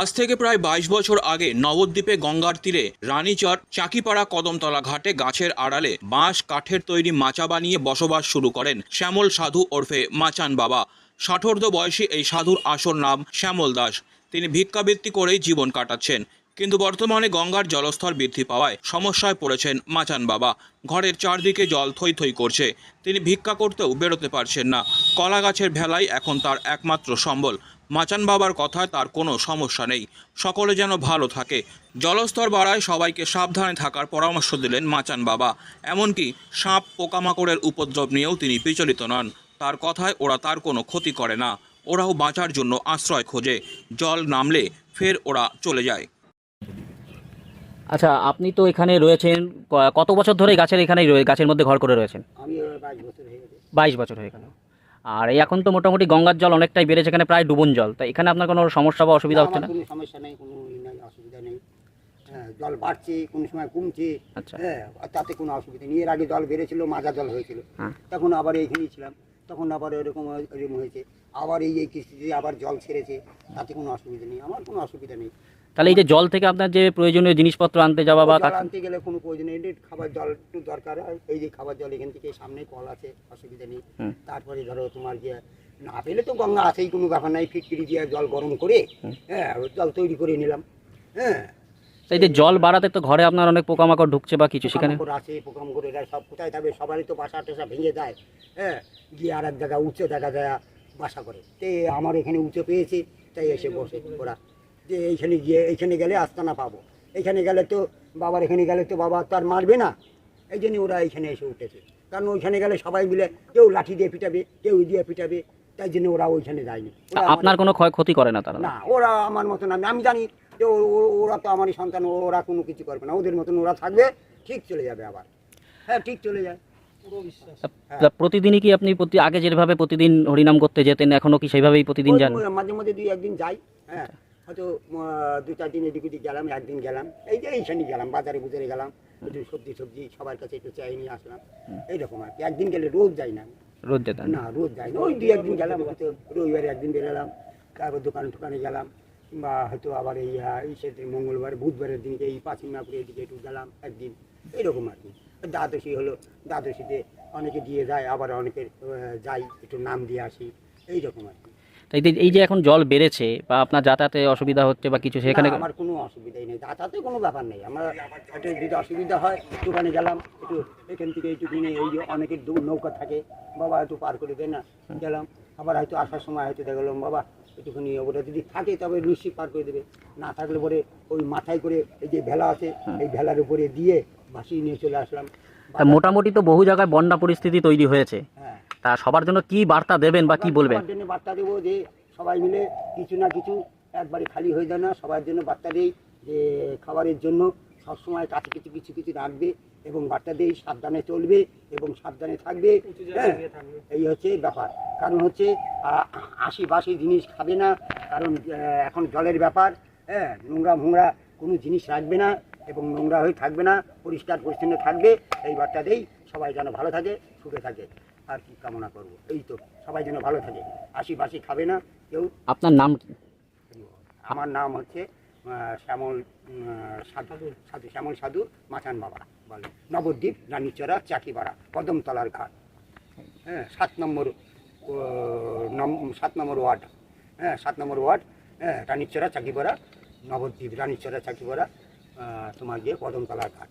আজ থেকে প্রায় বাইশ বছর আগে নবদ্বীপে গঙ্গার তীরে রানীচর চাকিপাড়া কদমতলা ঘাটে গাছের আড়ালে বাঁশ, কাঠের তৈরি মাচা বানিয়ে বসবাস শুরু করেন শ্যামল সাধু ওরফে মাচান বাবা। ষাটোর্ধ বয়সী এই সাধুর আসল নাম শ্যামল দাস। তিনি ভিক্ষাবৃত্তি করেই জীবন কাটাচ্ছেন, কিন্তু বর্তমানে গঙ্গার জলস্তর বৃদ্ধি পাওয়ায় সমস্যায় পড়েছেন মাচান বাবা। ঘরের চারদিকে জল থই থই করছে, তিনি ভিক্ষা করতেও বেরোতে পারছেন না। কলা গাছের ভেলাই এখন তার একমাত্র সম্বল মাচান বাবার কথায় তার কোনো সমস্যা নেই। সকলে যেন ভালো থাকে। জলস্তর বাড়ায় সবাইকে সাবধানে থাকার পরামর্শ দিলেন মাচান বাবা। এমনকি সাপ পোকামাকড়ের উপদ্রব নিয়েও তিনি বিচলিত নন। তার কথায় ওরা তার কোনো ক্ষতি করে না। ওরাও বাঁচার জন্য আশ্রয় খোঁজে। জল নামলে ফের ওরা চলে যায়। আচ্ছা আপনি তো এখানে রয়েছেন কত বছর ধরে গাছের এখানেই রয়ে গাছের মধ্যে ঘর করে রয়েছেন? বাইশ বছর বাইশ বছর হয়ে গেল। আর এই এখন তো মোটামুটি গঙ্গার জল অনেকটাই বেড়েছে এখানে প্রায় ডুবন জল। তো এখানে আপনার কোনো সমস্যা বা অসুবিধা হচ্ছে না? কোনো সমস্যা নেই কোনো অসুবিধা নেই। হ্যাঁ জল বাড়ছে কোনো সময় কমছে। আচ্ছা। হ্যাঁ তাতে কোনো অসুবিধা নেই। এর আগে জল বেড়েছিল মাজা জল হয়েছিল। হ্যাঁ। তখন আবার এইখানেই ছিলাম তখন আবার এরকম এরকম হয়েছে। আবার এই এই কিস্তিতে আবার জল ছেড়েছে তাতে কোনো অসুবিধা নেই আমার কোনো অসুবিধা নেই। তাহলে এই যে জল থেকে আপনার যে প্রয়োজনীয় জিনিসপত্র আনতে যাওয়া বা জল আনতে গেলে কোনো প্রয়োজন নেই। খাবার জল একটু দরকার। এই যে খাবার জল এখান থেকে সামনে কল আছে অসুবিধা নেই। তারপরে ধরো তোমার যে না পেলে তো গঙ্গা আছেই কোনো ব্যাপার নাই। ফিটকিরি দিয়ে জল গরম করে হ্যাঁ জল তৈরি করে নিলাম। হ্যাঁ। এই যে জল বাড়াতে তো ঘরে আপনার অনেক পোকামাকড় ঢুকছে বা কিছু সেখানে আছে পোকামাকড় এরা সব কোথায় থাকবে সবারই তো বাসা টেসা ভেঙে দেয় হ্যাঁ। গিয়ে আর এক জায়গা উঁচু জায়গা দেয়া বাসা করে। তে আমার এখানে উঁচু পেয়েছে তাই এসে বসে ওরা যে এইখানে গিয়ে এইখানে গেলে আস্তানা পাবো। এখানে গেলে তো বাবার এখানে গেলে তো বাবা তো আর মারবে না। এই জন্য ওরা এইখানে এসে উঠেছে। কারণ ওইখানে গেলে সবাই মিলে কেউ লাঠি দিয়ে পিটাবে কেউ দিয়ে পিটাবে তাই জন্য ওরা ওইখানে যায়নি। আপনার কোনো ক্ষয় ক্ষতি করে না তারা? না ওরা আমার মতন আমি আমি জানি যে ও- ও- ওরা তো আমারই সন্তান ওরা কোনো কিছু করবে না। ওদের মতন ওরা থাকবে ঠিক চলে যাবে আবার। হ্যাঁ ঠিক চলে যায়। প্রতিদিনই কি আপনি প্রতি আগে যেভাবে প্রতিদিন হরিনাম করতে যেতেন এখনও কি সেইভাবেই প্রতিদিন যান? মাঝে মাঝে দুই একদিন যাই। হ্যাঁ হয়তো দু চার দিন এদিক ওদিক গেলাম একদিন গেলাম। এই যে এইখানে গেলাম বাজারে বুজারে গেলাম একটু সবজি সবজি সবার কাছে একটু চাই নিয়ে আসলাম। এইরকম আর কি। একদিন গেলে রোজ যাই না। রোজ যেতেন না। রোজ যাই না। ওই দুই একদিন গেলাম হয়তো রবিবারে একদিন বেরোলাম তারপর দোকানে টোকানে গেলাম কিংবা হয়তো আবার এই এই সেদিন মঙ্গলবার বুধবারের দিনকে এই পাঁচিমাপুরের দিকে একটু গেলাম একদিন। এইরকম আর কি। দ্বাদশী হলো দ্বাদশীতে অনেকে দিয়ে যায় আবার অনেকে যাই একটু নাম দিয়ে আসি। এইরকম আর কি। তাই এই যে- এখন জল বেড়েছে বা আপনার যাতায়াতে অসুবিধা হচ্ছে বা কিছু সেখানে আমার কোনো অসুবিধাই নেই। যাতায়াতে কোনো ব্যাপার নেই। আমার একটু যদি অসুবিধা হয় একটুখানি গেলাম একটু এখান থেকে একটু কিনে এই যে অনেকের নৌকা থাকে বাবা হয়তো পার করে দেয় না গেলাম। আবার হয়তো আসার সময় হয়তো দেখলাম বাবা একটুখানি ওটা যদি থাকে তবে নিশ্চয়ই পার করে দেবে। না থাকলে পরে ওই মাথায় করে এই যে ভেলা আছে এই ভেলার উপরে দিয়ে ভাসিয়ে নিয়ে চলে আসলাম। তা মোটামুটি তো বহু জায়গায় বন্যা পরিস্থিতি তৈরি হয়েছে। হ্যাঁ তা সবার জন্য কি বার্তা দেবেন বা কি বলবেন? জন্য বার্তা দেবো যে সবাই মিলে কিছু না কিছু একবারে খালি হয়ে যায় না সবার জন্য বার্তা দেই যে খাবারের জন্য সবসময় কাছে কিছু কিছু কিছু রাখবে এবং বার্তা দেই সাবধানে চলবে এবং সাবধানে থাকবে হ্যাঁ। এই হচ্ছে ব্যাপার। কারণ হচ্ছে আশি বাসি জিনিস খাবে না কারণ এখন জলের ব্যাপার হ্যাঁ। নোংরা ভোংরা কোনো জিনিস রাখবে না এবং নোংরা হয়ে থাকবে না পরিষ্কার পরিচ্ছন্ন থাকবে এই বার্তা দেই। সবাই যেন ভালো থাকে সুখে থাকে। আর কি কামনা করব। এই তো সবাই যেন ভালো থাকে। আশি বাসি খাবে না কেউ। আপনার নাম কি? আমার নাম হচ্ছে শ্যামল সাধু সাধু শ্যামল সাধু মাচান বাবা বলে। নবদ্বীপ রানীচরা চাকিপাড়া কদমতলার ঘাট। হ্যাঁ সাত নম্বর সাত নম্বর ওয়ার্ড। হ্যাঁ সাত নম্বর ওয়ার্ড হ্যাঁ রানীচরা চাকিপাড়া নবদ্বীপ রানীচরা চাকিপাড়া তোমার গিয়ে কদমতলার ঘাট।